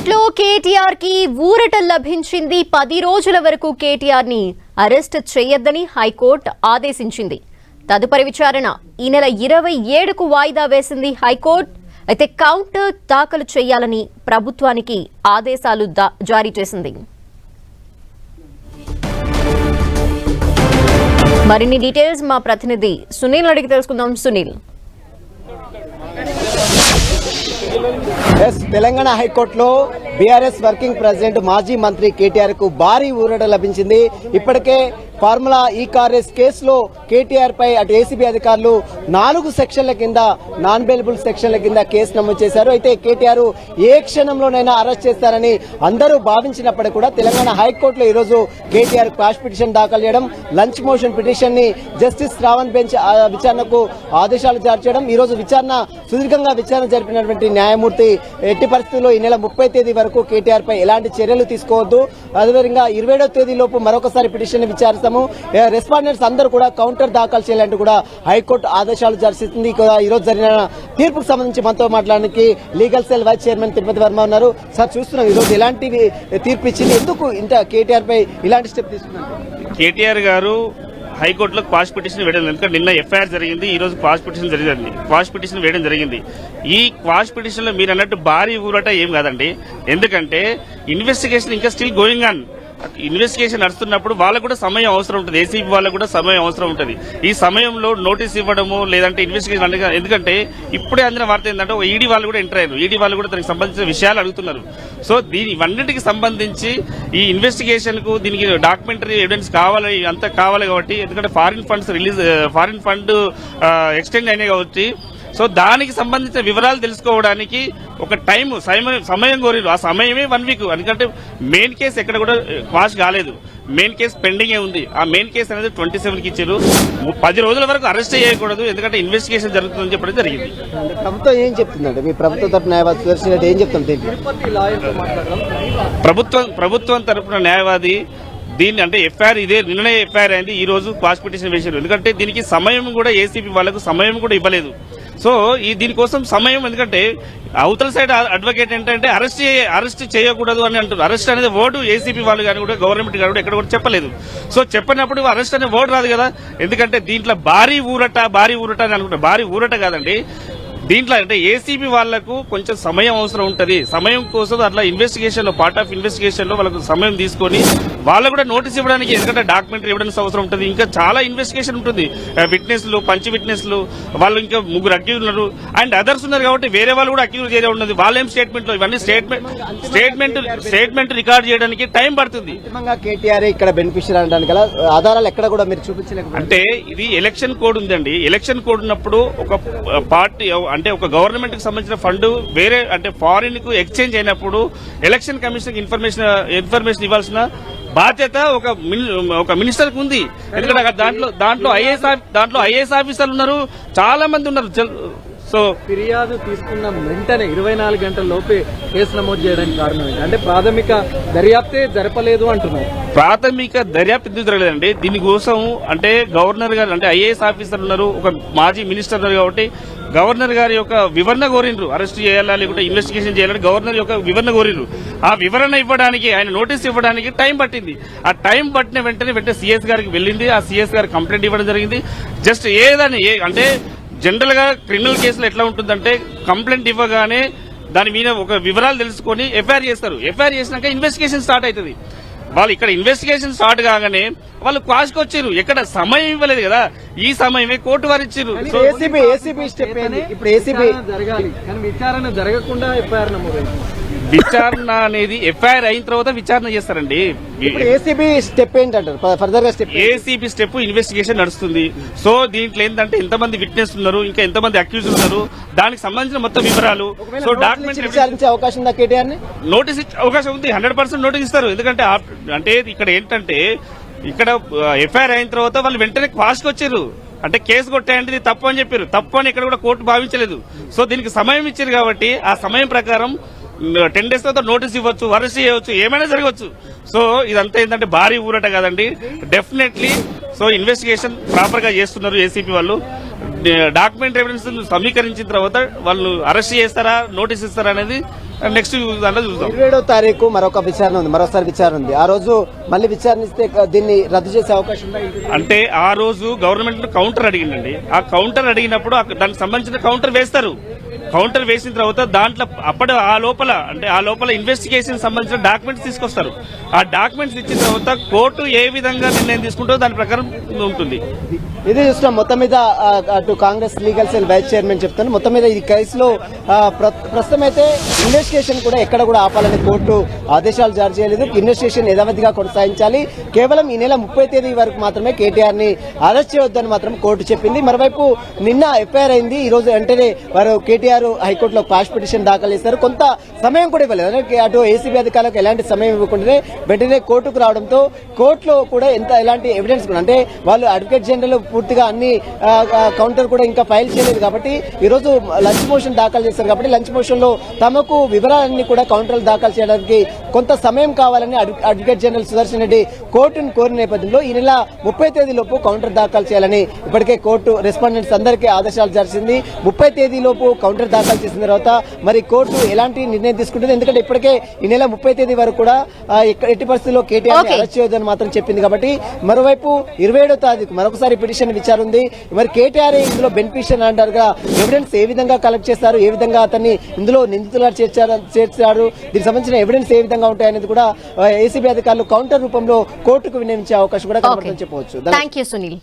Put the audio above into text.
కోర్టులో కేటీఆర్కి ఊరట లభించింది. పది రోజుల వరకు కేటీఆర్ని అరెస్ట్ చేయొద్దని హైకోర్టు ఆదేశించింది. తదుపరి విచారణ ఈ నెల ఇరవై ఏడుకు వాయిదా వేసింది హైకోర్టు. అయితే కౌంటర్ దాఖలు చేయాలని ప్రభుత్వానికి ఆదేశాలు దా- జారీ చేసింది. మరిన్ని డీటెయిల్స్ మా ప్రతినిధి సునీల్ అడిగి తెలుసుకుందాం. సునీల్. ఎస్ తెలంగాణ హైకోర్టులో బీఆర్ఎస్ వర్కింగ్ ప్రెసిడెంట్ మాజీ మంత్రి కేటీఆర్కు భారీ ఊరట లభించింది. ఇప్పటికే ఫార్ములా ఈ కారేస్ కేసులో కేటీఆర్ పై అటు ఏసీబీ అధికారులు నాలుగు సెక్షన్ల కింద నాన్ బెయిలబుల్ సెక్షన్ల కింద కేసు నమోదు చేశారు. అయితే కేటీఆర్ ఏ క్షణంలోనైనా అరెస్ట్ చేస్తారని అందరూ భావించినప్పటికీ కూడా తెలంగాణ హైకోర్టులో ఈ రోజు కేటీఆర్ క్వాష్ పిటిషన్ దాఖలు చేయడం లంచ్ మోషన్ పిటిషన్ని జస్టిస్ రావణ్ బెంచ్ విచారణకు ఆదేశాలు జారీ చేయడం ఈ రోజు విచారణ సుదీర్ఘంగా విచారణ జరిపినటువంటి న్యాయమూర్తి ఎట్టి పరిస్థితుల్లో ఈ నెల ముప్పై తేదీ వరకు కేటీఆర్ పై ఎలాంటి చర్యలు తీసుకోవద్దు. అదేవిధంగా ఇరవై ఏడవ తేదీ లోపు మరొకసారి పిటిషన్ విచారిస్తాం. ఏ, రెస్పాండెంట్స్ అందరూ కూడా కౌంటర్ దాఖలు చేయాలంటూ కూడా హైకోర్టు ఆదేశాలు జారీ కదా ఈరోజు జరిగిన తీర్పుకు సంబంధించి మనతో మాట్లాడడానికి legal cell vice chairman Tirupati Varma ఉన్నారు. సార్ చూస్తున్నాం ఈరోజు ఎలాంటి తీర్పు ఇచ్చింది? ఎందుకు ఇంత కేటీఆర్ పై ఇలాంటి స్టెప్ తీసుకున్నారు? కేటీఆర్ గారు హైకోర్టులో క్వాష్ పిటిషన్ వేయడం ఎందుకంటే నిన్న ఎఫ్ఐఆర్ జరిగింది ఈ రోజు క్వాష్ పిటిషన్ జరిగింది. క్వాష్ పిటిషన్ వేయడం జరిగింది. ఈ క్వాష్ పిటిషన్లో మీరు అన్నట్టు భారీ ఊరట ఏం కాదండి. ఎందుకంటే ఇన్వెస్టిగేషన్ ఇంకా స్టిల్ గోయింగ్ ఆన్ ఇన్వెస్టిగేషన్ నడుస్తున్నప్పుడు వాళ్ళకు కూడా సమయం అవసరం ఉంటుంది. ఏసీబీ వాళ్ళకు కూడా సమయం అవసరం ఉంటుంది. ఈ సమయంలో నోటీస్ ఇవ్వడము లేదంటే ఇన్వెస్టిగేషన్ ఎందుకంటే ఇప్పుడే అందిన వార్త ఏంటంటే ఒక ఈడీ వాళ్ళు కూడా ఎంటర్ అయ్యారు. ఈడీ వాళ్ళు కూడా దానికి సంబంధించిన విషయాలు అడుగుతున్నారు. సో దీని ఇవన్నిటికి సంబంధించి ఈ ఇన్వెస్టిగేషన్కు దీనికి డాక్యుమెంటరీ ఎవిడెన్స్ కావాలి అంత కావాలి కాబట్టి ఎందుకంటే foreign funds release foreign fund extend అయినాయి కాబట్టి. సో దానికి సంబంధించిన వివరాలు తెలుసుకోవడానికి ఒక టైం సమయం సమయం కోరిరు. ఆ సమయమే వన్ వీక్. ఎందుకంటే మెయిన్ కేసు ఎక్కడ కూడా క్వాష్ కాలేదు. మెయిన్ కేసు పెండింగే ఉంది. ఆ మెయిన్ కేసు అనేది ట్వంటీ సెవెన్కి ఇచ్చారు పది రోజుల వరకు అరెస్ట్ చేయకూడదు. ఎందుకంటే ఇన్వెస్టిగేషన్ జరుగుతుందని చెప్పడం జరిగింది. ప్రభుత్వం ఏం చెప్తుందంటే మీ ప్రభుత్వ తరపు న్యాయవాది ఏం చెప్తుంది ప్రభుత్వం ప్రభుత్వం తరపున న్యాయవాది దీన్ని అంటే ఎఫ్ఐఆర్ ఇదే నిన్ననే ఎఫ్ఐఆర్ అయింది. ఈ రోజు క్వాష్ పిటిషన్ వేశారు ఎందుకంటే దీనికి సమయం కూడా ఏసీపీ వాళ్ళకు సమయం కూడా ఇవ్వలేదు. సో ఈ దీనికోసం సమయం ఎందుకంటే అవతల సైడ్ అడ్వకేట్ ఏంటంటే అరెస్ట్ అరెస్ట్ చేయకూడదు అని అంటారు అరెస్ట్ అనేది వర్డ్ ఏసీపీ వాళ్ళు కానీ కూడా గవర్నమెంట్ కానీ కూడా ఎక్కడ కూడా చెప్పలేదు. సో చెప్పినప్పుడు అరెస్ట్ అనే వర్డ్ రాదు కదా. ఎందుకంటే దీంట్లో భారీ ఊరట భారీ ఊరట అని అనుకుంటారు భారీ ఊరట కాదండి. దీంట్లో అంటే ఏసీబీ వాళ్ళకు కొంచెం సమయం అవసరం ఉంటది. సమయం కోసం అట్లా ఇన్వెస్టిగేషన్లో పార్ట్ ఆఫ్ ఇన్వెస్టిగేషన్లో వాళ్ళకు సమయం తీసుకొని వాళ్ళకు కూడా నోటీస్ ఇవ్వడానికి ఎందుకంటే డాక్యుమెంటరీ ఎవిడెన్స్ అవసరం ఉంటుంది. ఇంకా చాలా ఇన్వెస్టిగేషన్ ఉంటుంది. విట్నెస్లు పంచి విట్నెస్లు వాళ్ళు ఇంకా ముగ్గురు అక్యూజ్ ఉన్నారు. అండ్ అదర్స్ ఉన్నారు కాబట్టి వేరే వాళ్ళు కూడా అక్యూజ్ చేయడం ఉన్నది. వాళ్ళేం స్టేట్మెంట్లో ఇవన్నీ స్టేట్మెంట్ స్టేట్మెంట్ స్టేట్మెంట్ రికార్డ్ చేయడానికి టైం పడుతుంది. కేటీఆర్ ఇక్కడ బెనిఫిషియర్ అనడానికి ఆధారాలు ఎక్కడ కూడా మీరు చూపించలేకపోతే అంటే ఇది ఎలక్షన్ కోడ్ ఉందండి. ఎలక్షన్ కోడ్ ఉన్నప్పుడు ఒక పార్టీ అంటే ఒక గవర్నమెంట్కి సంబంధించిన ఫండ్ వేరే అంటే ఫారిన్కు ఎక్స్చేంజ్ అయినప్పుడు ఎలక్షన్ కమిషన్ ఇన్ఫర్మేషన్ ఇన్ఫర్మేషన్ ఇవ్వాల్సిన బాధ్యత ఒక ఒక మినిస్టర్కు ఉంది. ఎందుకంటే దాంట్లో దాంట్లో ఐఏఎస్ దాంట్లో ఐఏఎస్ ఆఫీసర్లు ఉన్నారు చాలా మంది ఉన్నారు. సో ఫిర్యాదు తీసుకున్న వెంటనే ఇరవై నాలుగు గంటల లోపే కేసు నమోదు చేయడానికి కారణం ఏంటి అంటే ప్రాథమిక దర్యాప్తే జరపలేదు అంటున్నారు. ప్రాథమిక దర్యాప్తు ఎందుకు జరగలేదండి? దీనికోసం అంటే గవర్నర్ గారు అంటే ఐఏఎస్ ఆఫీసర్ ఉన్నారు ఒక మాజీ మినిస్టర్ ఉన్నారు కాబట్టి గవర్నర్ గారి యొక్క వివరణ కోరిండ్రు. అరెస్ట్ చేయాలా లేకుంటే ఇన్వెస్టిగేషన్ చేయాలని గవర్నర్ యొక్క వివరణ కోరిండ్రు. ఆ వివరణ ఇవ్వడానికి ఆయన నోటీస్ ఇవ్వడానికి టైం పట్టింది. ఆ టైం పట్టిన వెంటనే వెంటనే సీఎస్ గారికి వెళ్ళింది. ఆ సీఎస్ గారికి కంప్లైంట్ ఇవ్వడం జరిగింది. జస్ట్ ఏదని ఏ అంటే జనరల్గా క్రిమినల్ కేసులు ఎట్లా ఉంటుందంటే కంప్లైంట్ ఇవ్వగానే దాని మీద ఒక వివరాలు తెలుసుకొని ఎఫ్ఐఆర్ చేస్తారు. ఎఫ్ఐఆర్ చేసినాక ఇన్వెస్టిగేషన్ స్టార్ట్ అవుతుంది. వాళ్ళు ఇక్కడ ఇన్వెస్టిగేషన్ స్టార్ట్ కాగానే వాళ్ళు క్వాష్కి వచ్చారు. ఎక్కడ సమయం ఇవ్వలేదు కదా. ఈ సమయమే కోర్టు వారు ఇచ్చారు. ఇప్పుడు జరగాలి. కానీ విచారణ జరగకుండా ఎఫ్ఐఆర్ నమోదైంది. విచారణ అనేది ఎఫ్ఐఆర్ అయిన తర్వాత విచారణ చేస్తారండి. ఏసీబీ స్టెప్ ఏంటంటారు? ఫర్దర్గా స్టెప్ ఏసీబీ స్టెప్ ఇన్వెస్టిగేషన్ నడుస్తుంది. సో దీంట్లో ఏంటంటే ఎంతమంది విట్నెస్ ఉన్నారు ఇంకా ఎంతమంది అక్యూజ్ ఉన్నారు దానికి సంబంధించిన మొత్తం వివరాలు. సో డాక్యుమెంట్ విచారించే అవకాశం ఉందా కేటీఆర్ని? నోటీస్ ఇచ్చే అవకాశం ఉంది హండ్రెడ్ పర్సెంట్ నోటీస్ ఇస్తారు. ఎందుకంటే అంటే ఇక్కడ ఏంటంటే ఇక్కడ ఎఫ్ఐఆర్ అయిన తర్వాత వాళ్ళు వెంటనే క్వాష్కి వచ్చారు. అంటే కేసు కొట్టాయంటే ఇది తప్పు అని చెప్పారు. తప్పు అని ఇక్కడ కూడా కోర్టు భావించలేదు. సో దీనికి సమయం ఇచ్చారు కాబట్టి ఆ సమయం ప్రకారం టెన్ డేస్ తర్వాత నోటీస్ ఇవ్వచ్చు అరెస్ట్ చేయవచ్చు ఏమైనా జరగవచ్చు. సో ఇదంతా ఏంటంటే భారీ ఊరట కాదండి. డెఫినెట్లీ సో ఇన్వెస్టిగేషన్ ప్రాపర్గా చేస్తున్నారు ఏసీపీ వాళ్ళు. డాక్యుమెంట్ ఎవిడెన్స్ సమీకరించిన తర్వాత వాళ్ళు అరెస్ట్ చేస్తారా నోటీస్ ఇస్తారా అనేది నెక్స్ట్ దాంట్లో చూద్దాం. ఇరవై ఏడో తారీఖు మరొక విచారణ ఉంది మరోసారి విచారణ ఉంది. ఆ రోజు మళ్ళీ విచారణిస్తే దీన్ని రద్దు చేసే అవకాశం ఉందా? అంటే ఆ రోజు గవర్నమెంట్ కౌంటర్ అడిగిందండి. ఆ కౌంటర్ అడిగినప్పుడు దానికి సంబంధించిన కౌంటర్ వేస్తారు. కౌంటర్ వేసిన తర్వాత దాంట్లో అప్పటి ఆ లోపల అంటే ఆ లోపల ఇన్వెస్టిగేషన్ సంబంధించిన డాక్యుమెంట్స్ తీసుకొస్తారు. ఆ డాక్యుమెంట్స్ ఇచ్చిన తర్వాత కోర్టు ఏ విధంగా నిర్ణయం తీసుకుంటారో దాని ప్రకారం ఉంటుంది. ఇది చూస్తున్నాం. మొత్తం మీద అటు Congress legal cell vice chairman చెప్తాను మొత్తం మీద ఈ కేసులో ప్ర- ప్రస్తుతం అయితే ఇన్వెస్టిగేషన్ కూడా ఎక్కడ కూడా ఆపాలని కోర్టు ఆదేశాలు జారీ చేయలేదు. ఇన్వెస్టిగేషన్ యథావధిగా కొనసాగించాలి. కేవలం ఈ నెల ముప్పై తేదీ వరకు మాత్రమే కేటీఆర్ని అరెస్ట్ చేయొద్దని మాత్రం కోర్టు చెప్పింది. మరోవైపు నిన్న ఎఫ్ఐఆర్ అయింది. ఈ రోజు వెంటనే వారు కేటీఆర్ హైకోర్టులో క్వాష్ పిటిషన్ దాఖలు చేశారు కొంత సమయం కూడా ఇవ్వలేదు. అటు ఏసీబీ అధికారులకు ఎలాంటి సమయం ఇవ్వకుండానే వెంటనే కోర్టుకు రావడంతో కోర్టులో కూడా ఎంత ఎలాంటి ఎవిడెన్స్ కూడా అంటే వాళ్ళు అడ్వకేట్ జనరల్ పూర్తిగా అన్ని కౌంటర్ కూడా ఇంకా ఫైల్ చేయలేదు కాబట్టి ఈ రోజు లంచ్ మోషన్ దాఖలు చేశారు కాబట్టి లంచ్ మోషన్లో తమకు వివరాలన్నీ కూడా కౌంటర్లు దాఖలు చేయడానికి కొంత సమయం కావాలని అడ్వకేట్ జనరల్ సుదర్శన్ రెడ్డి కోర్టును కోరిన నేపథ్యంలో ఈ నెల ముప్పై తేదీలోపు కౌంటర్ దాఖలు చేయాలని ఇప్పటికే కోర్టు రెస్పాండెంట్స్ అందరికీ ఆదేశాలు జరిచింది. ముప్పై తేదీలోపు కౌంటర్ దాఖలు చేసిన తర్వాత మరి కోర్టు ఎలాంటి నిర్ణయం తీసుకుంటుంది? ఎందుకంటే ఇప్పటికే ఈ నెల ముప్పై తేదీ వరకు కూడా ఎట్టి పరిస్థితుల్లో కేటీఆర్. అరెస్ట్ చేయొద్దని మాత్రం చెప్పింది కాబట్టి మరోవైపు ఇరవై ఏడో తారీఖు మరొకసారి పిటిషన్ విచారం ఉంది. మరి కేటీఆర్ ఇందులో బెనిఫిషియర్ అంటారుగా ఎవిడెన్స్ ఏ విధంగా కలెక్ట్ చేస్తారు ఏ విధంగా అతన్ని ఇందులో నిందితులుగా చేర్చారు చేర్చారు దీనికి సంబంధించిన ఎవిడెన్స్ ఏ విధంగా ఉంటాయనేది కూడా ఏసీబీ అధికారులు కౌంటర్ రూపంలో కోర్టుకు వినియోగించే అవకాశం కూడా కనబడుతుందని చెప్పవచ్చు. సునీల్